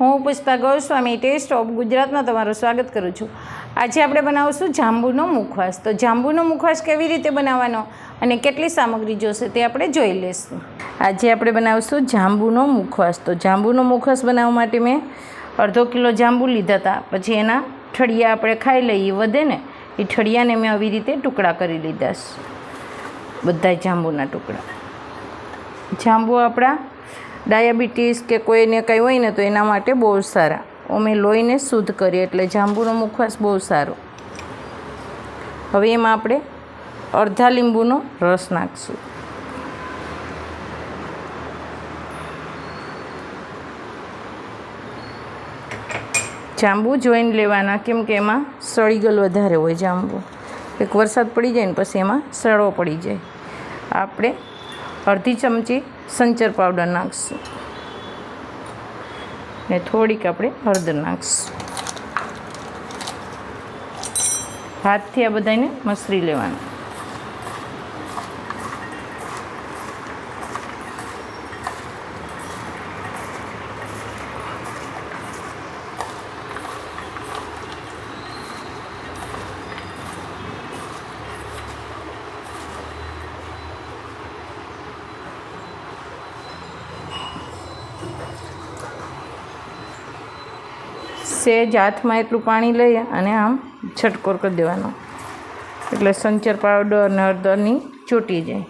હું Pushpa Goswami test of ગુજરાતમાં તમારું સ્વાગત કરું છું. આજે આપણે બનાવશું જાંબુનો મુખવાસ. તો જાંબુનો મુખવાસ કેવી રીતે બનાવવાનો અને કેટલી સામગ્રી જોશે તે આપણે જોઈ લઈશું. આજે આપણે બનાવશું જાંબુનો મુખવાસ. તો જાંબુનો મુખવાસ બનાવવા માટે મેં અડધો કિલો જાંબુ લીધા હતા. પછી એના ઠળિયા આપણે ખાઈ લઈએ વધે ને, એ ઠળિયાને મેં આવી રીતે ટુકડા કરી લીધા બધા જાંબુના ટુકડા. જાંબુ આપણા ડાયાબિટીસ કે કોઈને કંઈ હોય ને તો એના માટે બહુ સારા. અમે લોહીને શુદ્ધ કરીએ એટલે જાંબુનો મુખવાસ બહુ સારો. હવે એમાં આપણે અડધા લીંબુનો રસ નાખશું. જાંબુ જોઈને લેવાના, કેમ કે એમાં સળીગલ વધારે હોય જાંબુ. એક વરસાદ પડી જાય ને પછી એમાં સડો પડી જાય. આપણે અડધી ચમચી સંચર પાવડર નાખશું. ને થોડીક આપણે હળદર નાખશું. હાથથી આ બધાને મસરી લેવાનું. સેજ હાથમાં એટલું પાણી લઈ અને આમ છટકોર કરી દેવાનો. એટલે સંચર પાવડર અને હળદરની ચોટી જાય.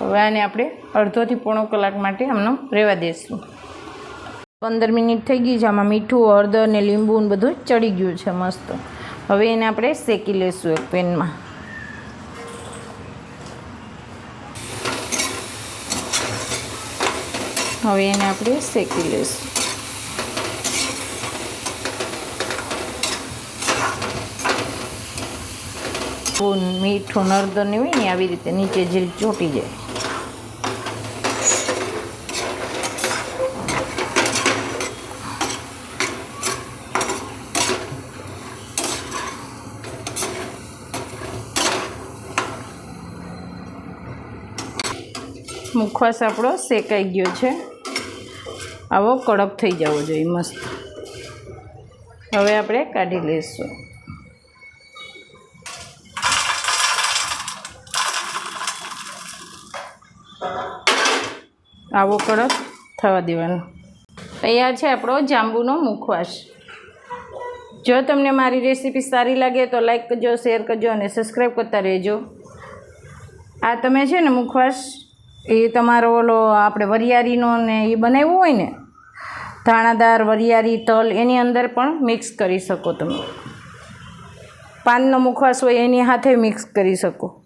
હવે આને આપણે અડધોથી પોણો કલાક માટે આમનો રહેવા દઈશું પંદર મિનિટ થઈ ગઈ છે, આમાં મીઠું, હળદર ને લીંબુ બધું ચડી ગયું છે, મસ્ત. હવે એને આપણે શેકી લઈશું એક પેનમાં. હવે એને આપણે શેકી લઈશું. મીઠું નરદર ને હોય ને, આવી રીતે નીચે જે ચોટી જાય. મુખવાસ આપણો શેકાઈ ગયો છે. આવો કડક થઈ જવો જોઈએ, મસ્ત. હવે આપણે કાઢી લઈશું. આવો કડક થવા દેવાનો. તૈયાર છે આપણો જાંબુનો મુખવાસ. જો તમને મારી રેસીપી સારી લાગે તો લાઈક કરજો, શેર કરજો અને સબસ્ક્રાઈબ કરતા રહેજો. આ તમે છે ને મુખવાસ એ તમારો ઓલો આપણે વરિયાળીનો ને એ બનાવ્યું હોય ને, ધાણાદાર વરિયાળી તલ, એની અંદર પણ મિક્સ કરી શકો તમે. પાનનો મુખવાસ હોય એની સાથે મિક્સ કરી શકો.